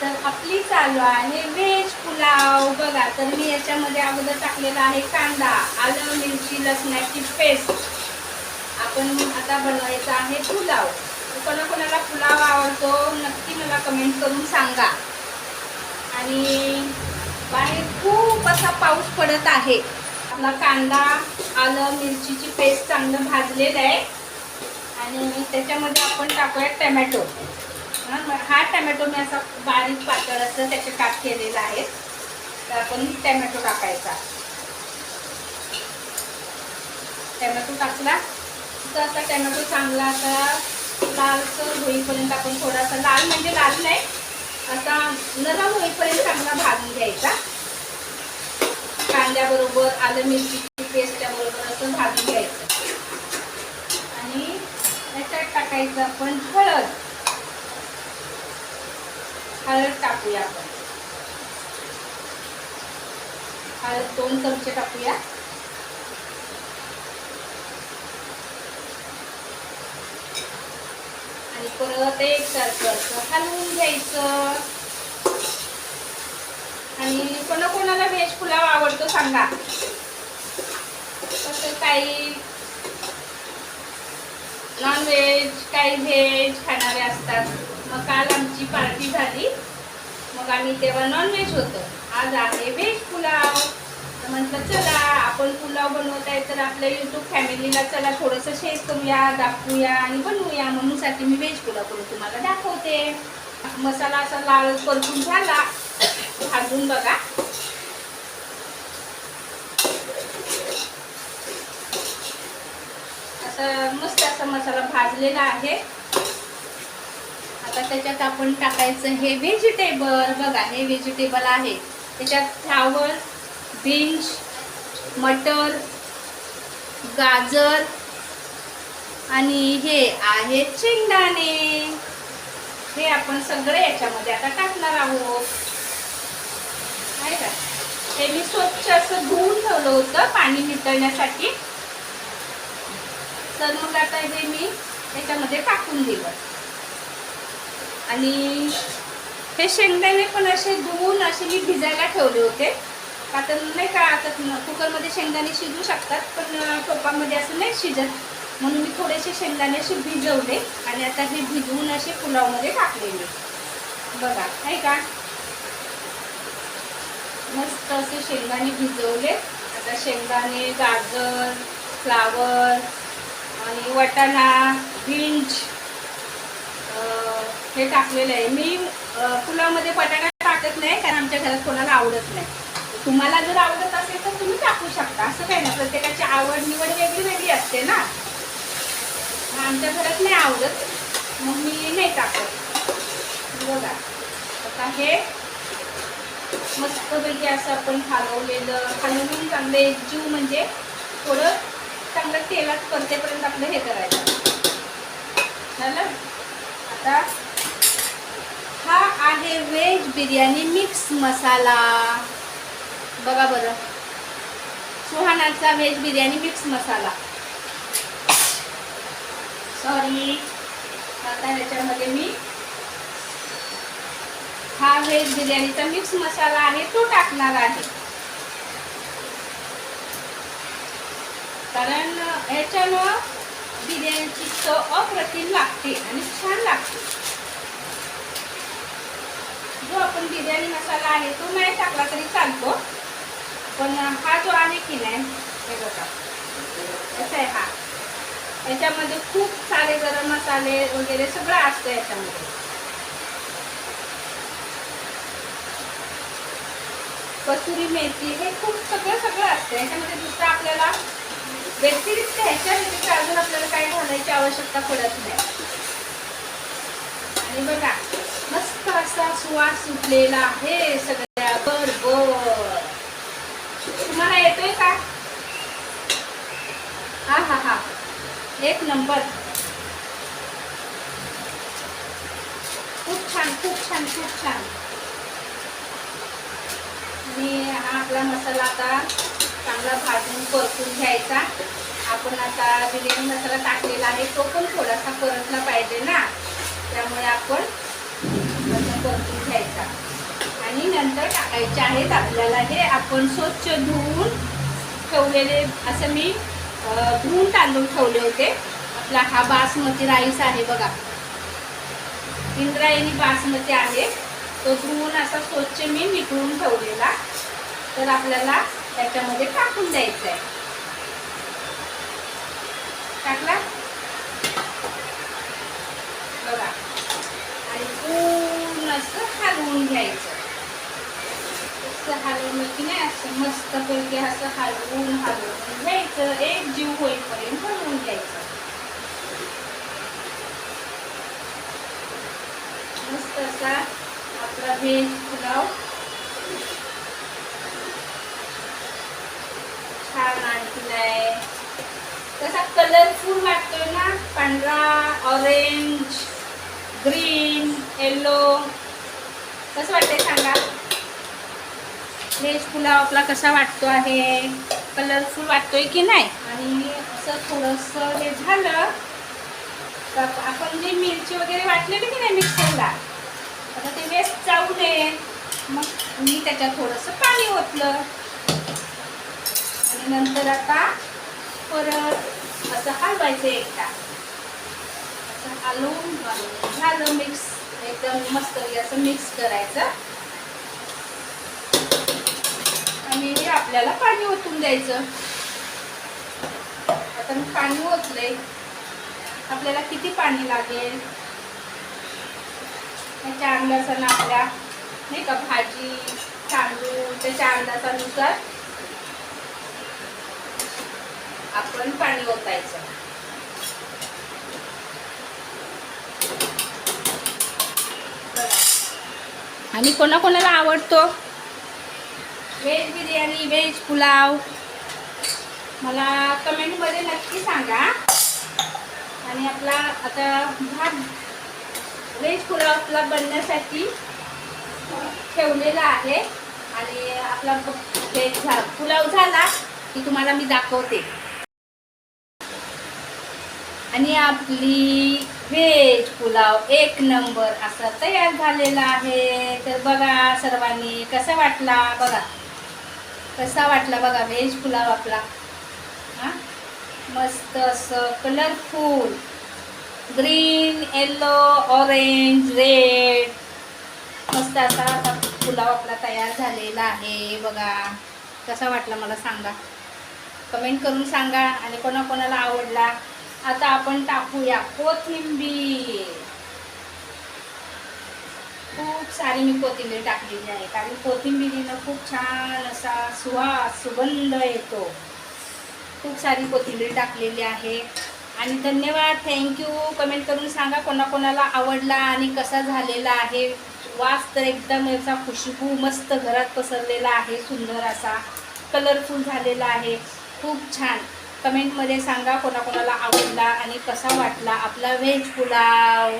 तर आपली चालू आहे व्हेज पुलाव. बघा तर मी याच्यामध्ये अगोदर टाकलेला आहे कांदा आलं मिरची लसणाची पेस्ट. आपण आता बनवायचा आहे पुलाव. कोणाकोणाला पुलाव आवडतो नक्की मला कमेंट करून सांगा. आणि बाहेर खूप असा पाऊस पडत आहे. आपला कांदा आलं मिरचीची पेस्ट चांगलं भाजलेलं आहे. आणि त्याच्यामध्ये आपण टाकूया टमॅटो. हा, मग हा टमॅटो मी असा बारीक पातळ असं त्याचे काप केलेला आहे. तर आपण टमॅटो टाकायचा. टमॅटो टाकला. तर आता टमॅटो चांगला असा लालसर होईपर्यंत आपण थोडासा लाल म्हणजे लाल नाही असा नरम होईपर्यंत चांगला भाजून घ्यायचा. कांद्याबरोबर आलं मिरची पेस्ट त्याबरोबर असं भाजून घ्यायचं. आणि याच्यात टाकायचं आपण हळद. हळद टाकूया आपण. हळद दोन चमचे टाकूया. आणि परत एक सारखं असं हलवून घ्यायचं. आणि कोणाकोणाला व्हेज पुलाव आवडतो सांगा. कसं काही नॉन व्हेज काही व्हेज खाणारे असतात. मग काल आमची पार्टी झाली. मग आम्ही तेव्हा नॉनव्हेज होतो. आज आहे व्हेज पुलाव. तर म्हटलं चला आपण पुलाव बनवत आहे तर आपल्या यूट्यूब फॅमिलीला चला थोडंसं शेअर करूया दाखवूया आणि बनवूया. म्हणून साठी मी व्हेज पुलाव करून तुम्हाला दाखवते. मसाला असा लाल परतून झाला. भाजून बघा. असा मस्त असा मसाला भाजलेला आहे. आता त्याच्यात आपण टाकायचं हे व्हेजिटेबल बघा हे व्हेजिटेबल आहे. त्याच्यात फ्लावर बीन्स मटर गाजर आणि हे आहेत शेंगदाणे. हे आपण सगळे याच्यामध्ये आता टाकणार आहोत. आहे का? हे मी स्वच्छ असं धुवून ठेवलं होतं पाणी नितळण्यासाठी तर मग आता हे मी याच्यामध्ये टाकून दिलं. आणि हे शेंगदाणे पण असे धुवून असे मी भिजायला ठेवले होते. आता नाही का आता कुकरमध्ये शेंगदाणे शिजू शकतात पण टोपामध्ये असं नाही शिजत. म्हणून मी थोडेसे शेंगदाणे असे भिजवले आणि आता हे भिजवून असे पुलावमध्ये टाकलेले. बघा आहे का? मस्त असे शेंगदाणे भिजवले. आता शेंगदाणे गाजर फ्लावर आणि वटाणा बीन्स हे टाकलेलं आहे. मी पुलामध्ये पुलावमध्ये बटाटा टाकत नाही कारण आमच्या घरात कोणाला आवडत नाही. तुम्हाला जर आवडत असेल तर तुम्ही टाकू शकता. असं काही नाही. प्रत्येकाची आवड निवड वेगळी वेगळी असते ना. आमच्या घरात नाही आवडत. मग मी नाही टाकत. बघा. आता हे मस्तपैकी असं आपण हलवलेलं हलवून चांगले जीव म्हणजे थोडं चांगलं तेलात परतेपर्यंत आपलं हे करायचं. झालं? आता हा आहे व्हेज बिर्याणी मिक्स मसाला. बघा बरं. सुहानाचा veg biryani mix masala. Sorry आता ह्याच्यामध्ये मी हा व्हेज बिर्याणीचा मिक्स मसाला आहे तो टाकणार आहे. कारण ह्याच्यानं बिर्याणीची चव अप्रतिम लागते आणि छान लागते. आपण बिर्याणी मसाला आहे तो नाही टाकला तरी चालतो. पण हा जो आहे की नाही हे बघा. असा आहे हा. याच्यामध्ये खूप सारे गरम मसाले वगैरे सगळं असतं याच्यामध्ये. कसुरी मेथी हे खूप सगळं सगळं असतं. याच्यामध्ये दुसरं आपल्याला व्यतिरिक्त ह्याच्या व्यतिरिक्त अजून आपल्याला काय घालायची आवश्यकता पडत नाही. आणि बघा मस्त असा सुवास सुटलेला आहे सगळ्या बरोबर तुम्हाला येतोय का हा हा हा एक नंबर खूप छान खूप छान खूप छान आणि हा आपला मसाला आता चांगला भाजून परतून घ्यायचा. आपण आता बिर्याणी मसाला टाकलेला आहे तो पण थोडासा परतला पाहिजे ना. त्यामुळे आपण असं परतून घ्यायचा नंतर टाकायचे आहेत. आपल्याला हे आपण स्वच्छ धुवून ठेवलेले असं मी धुवून तांदूळ ठेवले होते. आपला हा बासमती राईस आहे बघा. इंद्रायणी बासमती आहे. तो धुवून असा स्वच्छ मी निघून ठेवलेला. तर आपल्याला त्याच्यामध्ये टाकून द्यायचं आहे टाकला? बघा. आणि पूर्ण असं हलवून घ्यायचं. असं हलवलं की नाही असं मस्त पैकी असं हलवून हलवून घ्यायचं. एक जीव होईपर्यंत हलवून घ्यायचं. मस्त असा आपला व्हेज पुलाव. छान आणखीलाय कसा कलरफुल वाटतोय ना? पांढरा ऑरेंज ग्रीन येलो कसं वाटतंय सांगा? व्हेज पुलाव आपला कसा वाटतो आहे? कलरफुल वाटतोय की नाही? आणि असं थोडंसं हे झालं तर आपण जे मिरची वगैरे वाटलेली की नाही मिक्सरला आता ते वेस्ट जाऊ नये मग मी त्याच्यात थोडंसं पाणी ओतलं. आणि नंतर आता परत असं हलवायचं एकदा. असं हलवून झालं मिक्स. एकदम मस्त असं मिक्स करायचं. आणि हे आपल्याला पाणी ओतून द्यायचं. आता मी पाणी ओतले आपल्याला किती पाणी लागेल? त्याच्या अंदाजानं आपल्या नाही का भाजी तांदूळ त्याच्या अंदाजानुसार आपण पाणी ओतायचं. आणि कोणाकोणाला आवडतो? व्हेज बिर्याणी व्हेज पुलाव मला कमेंटमध्ये नक्की सांगा. आणि आपला आता भात व्हेज पुलाव आपला बनण्यासाठी ठेवलेला आहे. आणि आपला व्हेज झा पुलाव झाला की तुम्हाला मी दाखवते. आणि आपली व्हेज पुलाव एक नंबर असा तयार झालेला आहे. तर बघा सर्वांनी कसा वाटला? बघा. कसा वाटला बघा व्हेज पुलाव आपला. हां? मस्त असं colourful green yellow orange red मस्त असा आता पुलाव आपला तयार झालेला आहे बघा. कसा वाटला मला सांगा. कमेंट करून सांगा आणि कोणाकोणाला आवडला. आता आपण टाकूया कोथिंबीर. खूप सारी मी कोथिंबीर टाकलेली आहे. कारण कोथिंबिरीनं खूप छान असा सुहास सुगंध येतो. खूप सारी कोथिंबीर टाकलेली आहे. आणि धन्यवाद. थँक्यू कमेंट करून सांगा कोणाकोणाला आवडला आणि कसा झालेला आहे. वास तर एकदम याचा खुशबू मस्त घरात पसरलेला आहे. सुंदर असा कलरफुल झालेला आहे. खूप छान. कमेंटमध्ये सांगा कोणाकोणाला आवडला आणि कसा वाटला आपला व्हेज पुलाव.